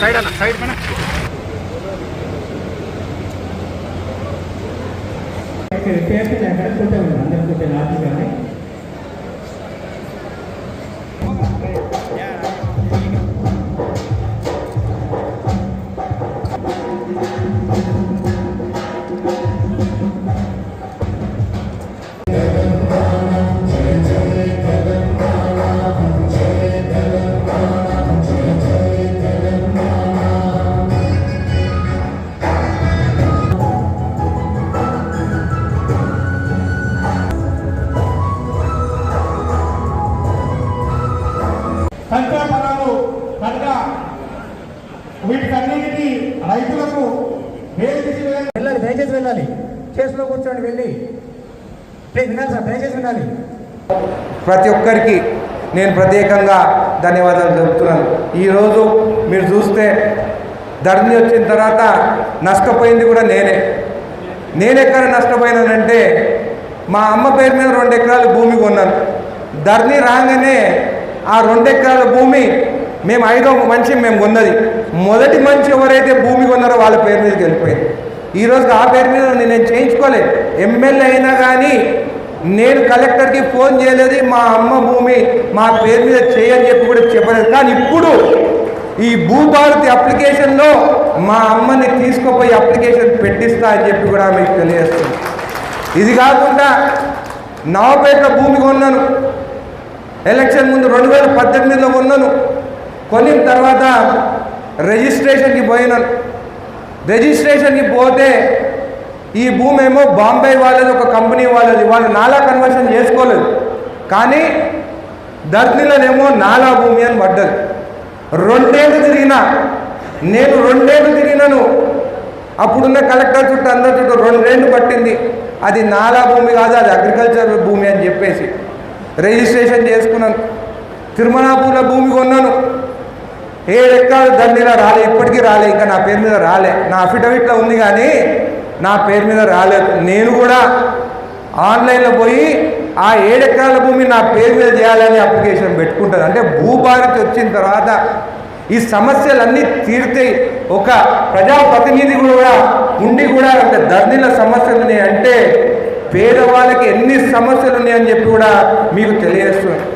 Side side madam repair ఎక్కడ కూర్చోండి అందరు కూర్చోండి ఆఫీస్ కానీ సంఖ్యా పదాలు కనుక వీటికన్నిటికీ రైతులకు. వెళ్ళాలి. దయచేసి వెళ్ళాలి. కేసులో కూర్చోండి వెళ్ళి. ప్లీజ్ వినాలి సార్ దయచేసి వినాలి. ప్రతి ఒక్కరికి నేను ప్రత్యేకంగా ధన్యవాదాలు చెబుతున్నాను ఈరోజు మీరు చూస్తే ధరణి వచ్చిన తర్వాత నష్టపోయింది కూడా నేనే. నేను ఎక్కడ నష్టపోయినానంటే మా అమ్మ పేరు మీద రెండు ఎకరాల భూమి కొన్నాను. ధరణి రాగానే ఆ రెండు ఎకరాల భూమి మేము ఐదో మంచి మేము కొన్నది. మొదటి మంచి ఎవరైతే భూమి కొన్నారో వాళ్ళ పేరు మీదకి వెళ్ళిపోయింది. ఈరోజు ఆ పేరు మీద నేను చేయించుకోలేదు ఎమ్మెల్యే అయినా కానీ నేను కలెక్టర్కి ఫోన్ చేయలేదు మా అమ్మ భూమి మా పేరు మీద చేయని చెప్పి కూడా చెప్పలేదు. కానీ ఇప్పుడు ఈ భూభారతి అప్లికేషన్లో మా అమ్మని తీసుకుపోయి అప్లికేషన్ పెట్టిస్తా అని చెప్పి కూడా మీకు తెలియజేస్తుంది. ఇది కాకుండా నవపేట భూమి కొన్నాను. ఎలక్షన్ ముందు రెండు వేల పద్దెనిమిదిలో కొన్నాను కొనిన తర్వాత రిజిస్ట్రేషన్కి పోయినాను. రిజిస్ట్రేషన్కి పోతే ఈ భూమి ఏమో బాంబే వాళ్ళది ఒక కంపెనీ వాళ్ళది. వాళ్ళు నాలా కన్వర్షన్ చేసుకోలేదు. కానీ ధర్నీలనేమో నాలా భూమి అని పడ్డది. రెండేళ్ళు తిరిగినా నేను రెండేళ్ళు తిరిగినాను. అప్పుడున్న కలెక్టర్ చుట్టూ అందరి చుట్టూ రెండేళ్ళు పట్టింది. అది నాలా భూమి కాదు అది అగ్రికల్చర్ భూమి అని చెప్పేసి. రిజిస్ట్రేషన్ చేసుకున్నాను. తిరుమలాపూర్ల భూమి కొన్నాను. ఏ ఎక్కడ దాని మీద రాలే ఇప్పటికీ రాలే ఇంకా నా పేరు మీద రాలే. నా అఫిడవిట్లో ఉంది కానీ నా పేరు మీద రాలేదు. నేను కూడా ఆన్లైన్లో పోయి ఆ ఏడెకరాల భూమి నా పేరు మీద చేయాలని అప్లికేషన్ పెట్టుకుంటాను. అంటే భూభారతి వచ్చిన తర్వాత ఈ సమస్యలన్నీ తీరుతాయి ఒక ప్రజాప్రతినిధి కూడా ఉండి కూడా అంటే ధర్నీల సమస్యలని అంటే పేదవాళ్ళకి ఎన్ని సమస్యలు ఉన్నాయని చెప్పి కూడా మీకు తెలియజేస్తున్నాను.